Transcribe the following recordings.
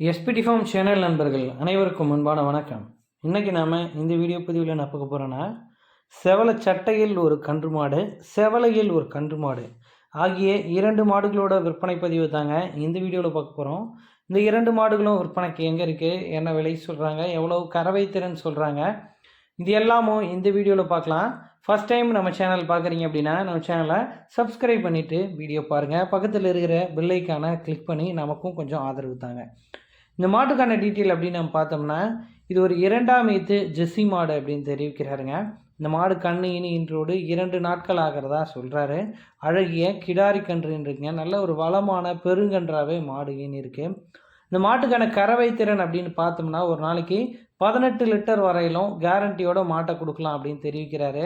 SPD form channel நண்பர்கள் அனைவருக்கும் முன்பான வணக்கம். இன்றைக்கி நாம் இந்த வீடியோ பதிவில் என்ன பார்க்க போகிறோன்னா செவலை சட்டையில் ஒரு கன்று மாடு செவலையில் ஒரு கன்று மாடு ஆகிய இரண்டு மாடுகளோட விற்பனை பதிவு தாங்க இந்த வீடியோவில் பார்க்க போகிறோம் இந்த இரண்டு மாடுகளும் விற்பனைக்கு எங்கே இருக்குது என்ன விலை சொல்கிறாங்க எவ்வளோ கறவை திறன் சொல்கிறாங்க இது எல்லாமும் இந்த வீடியோவில் பார்க்கலாம். ஃபஸ்ட் டைம் நம்ம சேனல் பார்க்குறீங்க அப்படின்னா நம்ம சேனலை சப்ஸ்கிரைப் பண்ணிவிட்டு வீடியோ பாருங்கள் பக்கத்தில் இருக்கிற பில்லைக்கான கிளிக் பண்ணி நமக்கும் கொஞ்சம் ஆதரவு தாங்க. இந்த மாட்டுக்கான டீட்டெயில் அப்படின்னு நம்ம பார்த்தோம்னா இது ஒரு இரண்டாம் ஈத்து ஜெஸ்ஸி மாடு அப்படின்னு தெரிவிக்கிறாருங்க. இந்த மாடு கண்ணு இனி இன்றோடு இரண்டு நாட்கள் ஆகிறதா சொல்கிறாரு அழகிய கிடாரி கன்றுன்னு இருக்குங்க நல்ல ஒரு வளமான பெருங்கன்றாவே மாடு ஈனி இருக்குது இந்த மாட்டுக்கான கறவை திறன் அப்படின்னு பார்த்தோம்னா ஒரு நாளைக்கு பதினெட்டு லிட்டர் வரையிலும் கேரண்டியோட மாட்டை கொடுக்கலாம் அப்படின்னு தெரிவிக்கிறாரு.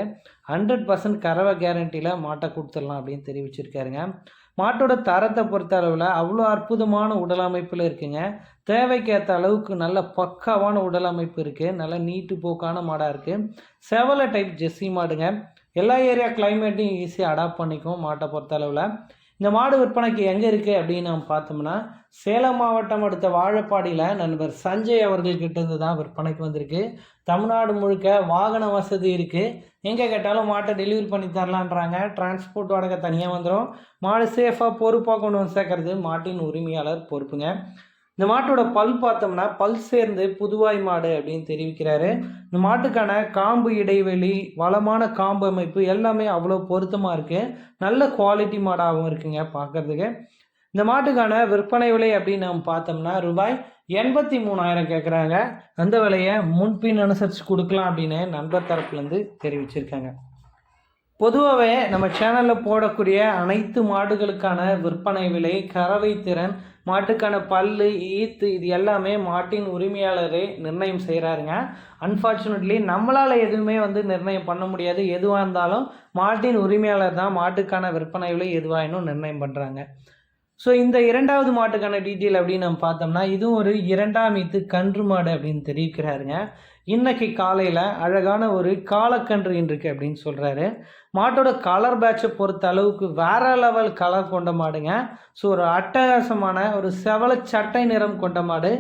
ஹண்ட்ரட் பர்சன்ட் கறவை கேரண்டியில் மாட்டை கொடுத்துடலாம் அப்படின்னு தெரிவிச்சிருக்காருங்க. மாட்டோட தரத்தை பொறுத்த அளவில் அவ்வளோ அற்புதமான உடல் அமைப்பில் இருக்குங்க. தேவைக்கேற்ற அளவுக்கு நல்ல பக்காவான உடல் அமைப்பு இருக்குது நல்ல நீட்டு போக்கான மாடாக இருக்குது செவலை டைப் ஜெஸ்ஸி மாடுங்க. எல்லா ஏரியா கிளைமேட்டையும் ஈஸியாக அடாப்ட் பண்ணிக்கும் மாட்டை பொறுத்த அளவில். இந்த மாடு விற்பனைக்கு எங்கே இருக்குது அப்படின்னு நம்ம பார்த்தோம்னா சேலம் மாவட்டம் அடுத்த வாழப்பாடியில் நண்பர் சஞ்சய் அவர்கள்கிட்ட இருந்து தான் விற்பனைக்கு வந்திருக்கு. தமிழ்நாடு முழுக்க வாகன வசதி இருக்குது எங்கே கேட்டாலும் மாட்டை டெலிவரி பண்ணி தரலான்றாங்க. டிரான்ஸ்போர்ட் வாடகை தனியாக வந்துடும் மாடு சேஃபாக பொறுப்பாக கொண்டு வந்து சேர்க்கறது மாட்டின் உரிமையாளர் பொறுப்புங்க. இந்த மாட்டோட பல் பார்த்தோம்னா பல் சேர்ந்து புதுவாய் மாடு அப்படின்னு தெரிவிக்கிறாரு. இந்த மாட்டுக்கான காம்பு இடைவெளி வளமான காம்பு அமைப்பு எல்லாமே அவ்வளோ பொருத்தமாக இருக்குது நல்ல குவாலிட்டி மாடாகவும் இருக்குங்க பார்க்குறதுக்கு. இந்த மாட்டுக்கான விற்பனை விலை அப்படின்னு நம்ம பார்த்தோம்னா ரூபாய் எண்பத்தி மூணாயிரம் கேட்குறாங்க அந்த விலையை முன்பின் அனுசரித்து கொடுக்கலாம் அப்படின்னு நண்பர் தரப்புலேருந்து தெரிவிச்சிருக்காங்க. பொதுவாகவே நம்ம சேனலில் போடக்கூடிய அனைத்து மாடுகளுக்கான விற்பனை விலை கறவை திறன் மாட்டுக்கான பல் ஈத்து இது எல்லாமே மாட்டின் உரிமையாளரே நிர்ணயம் செய்கிறாருங்க அன்ஃபார்ச்சுனேட்லி நம்மளால் எதுவுமே வந்து நிர்ணயம் பண்ண முடியாது. எதுவாக இருந்தாலும் மாட்டின் உரிமையாளர் தான் மாட்டுக்கான விற்பனை விலை எதுவாயினும் நிர்ணயம் பண்ணுறாங்க ஸோ இந்த இரண்டாவது மாட்டுக்கான டீட்டெயில் அப்படின்னு நம்ம பார்த்தோம்னா இதுவும் ஒரு இரண்டாம் ஈத்து கன்று மாடு அப்படின்னு தெரிவிக்கிறாருங்க. இன்னைக்கு காலையில் அழகான ஒரு காலக்கன்று இருக்கு அப்படின்னு சொல்கிறாரு மாட்டோட கலர் பேட்சை பொறுத்த அளவுக்கு வேற லெவல் கலர் கொண்ட மாடுங்க. ஸோ ஒரு அட்டகாசமான ஒரு செவல சட்டை நிறம் கொண்ட மாடு.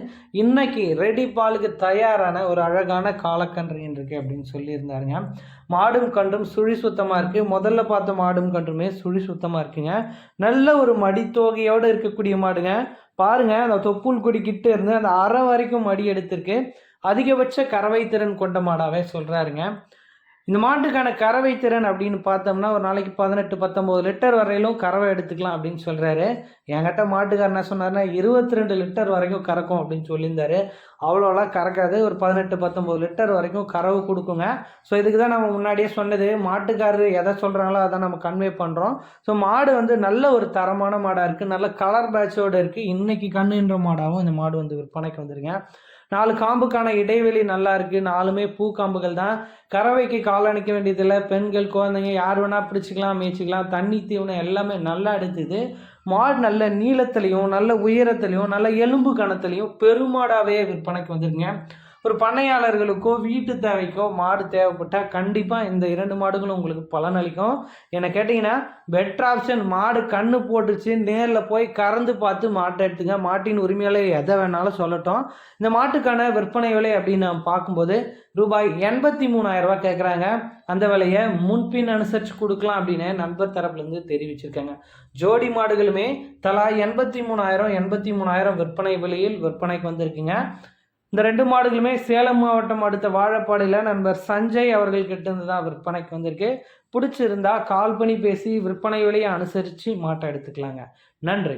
இன்னைக்கு ரெடி பாலுக்கு தயாரான ஒரு அழகான காலக்கன்று இருக்கு அப்படின்னு சொல்லியிருந்தாருங்க. மாடும் கன்றும் சுழி சுத்தமாக இருக்குது முதல்ல பார்த்த மாடும் கன்றுமே சுழி சுத்தமாக இருக்குங்க. நல்ல ஒரு மடித்தோகையோடு இருக்கக்கூடிய மாடுங்க. பாருங்கள் அந்த தொப்புள் கொடி இருந்து அந்த அரை வரைக்கும் மடி எடுத்திருக்கு. அதிகபட்ச கறவை திறன் கொண்ட மாடாகவே சொல்கிறாருங்க இந்த மாட்டுக்கான கறவை திறன் அப்படின்னு பார்த்தோம்னா ஒரு நாளைக்கு பதினெட்டு பத்தொம்போது லிட்டர் வரையிலும் கறவை எடுத்துக்கலாம் அப்படின்னு சொல்கிறாரு என்கிட்ட மாட்டுக்கார் என்ன சொன்னார்னா இருபத்தி ரெண்டு லிட்டர் வரைக்கும் கறக்கும் அப்படின்னு சொல்லியிருந்தாரு. அவ்வளோலாம் கறக்காது ஒரு பதினெட்டு பத்தொம்போது லிட்டர் வரைக்கும் கறவை கொடுக்குங்க. ஸோ இதுக்கு தான் நம்ம முன்னாடியே சொன்னது மாட்டுக்காரர் எதை சொல்கிறாங்களோ அதை நம்ம கன்வே பண்ணுறோம் ஸோ மாடு வந்து நல்ல ஒரு தரமான மாடாக இருக்குது நல்ல கலர் பேட்சோடு இருக்குது இன்றைக்கி கண்ணுன்ற மாடாகவும் இந்த மாடு வந்து விற்பனைக்கு வந்துருங்க நாலு காம்புக்கான இடைவெளி நல்லா இருக்குது நாலுமே பூ காம்புகள் தான். கறவைக்கு கால் அணைக்க வேண்டியதில்லை. பெண்கள் குழந்தைங்க யார் வேணால் பிடிச்சிக்கலாம் மேய்ச்சிக்கலாம். தண்ணி தீவனம் எல்லாமே நல்லா எடுத்துது. மாடு நல்ல நீளத்துலேயும் நல்ல உயரத்துலேயும் நல்ல எலும்பு கணத்துலேயும் பெருமாடாகவே விற்பனைக்கு வந்துருங்க ஒரு பண்ணையாளர்களுக்கோ வீட்டு தேவைக்கோ மாடு தேவைப்பட்டால் கண்டிப்பாக இந்த இரண்டு மாடுகளும் உங்களுக்கு பலனளிக்கும். என்னை கேட்டிங்கன்னா பெட்டர் ஆப்ஷன் மாடு கண்ணு போட்டுச்சு நேரில் போய் கறந்து பார்த்து மாட்டை எடுத்துங்க. மாட்டின் உரிமையாளர் எதை வேணாலும் சொல்லட்டும். இந்த மாட்டுக்கான விற்பனை விலை அப்படின்னு நம்ம பார்க்கும்போது ரூபாய் எண்பத்தி மூணாயிரரூபா கேட்குறாங்க அந்த விலையை முன்பின் அனுசரித்து கொடுக்கலாம் அப்படின்னு நண்பர் தரப்புலேருந்து தெரிவிச்சிருக்காங்க. ஜோடி மாடுகளுமே தலா எண்பத்தி மூணாயிரம் எண்பத்தி மூணாயிரம் விற்பனை விலையில் விற்பனைக்கு வந்திருக்குங்க. இந்த ரெண்டு மாடுகளுமே சேலம் மாவட்டம் அடுத்த வாழப்பாடியில் நண்பர் சஞ்சய் அவர்கள் கிட்டேருந்து தான் விற்பனைக்கு வந்திருக்கு. பிடிச்சிருந்தா கால் பண்ணி பேசி விற்பனை விலையை அனுசரித்து மாட்டை எடுத்துக்கலாங்க. நன்றி.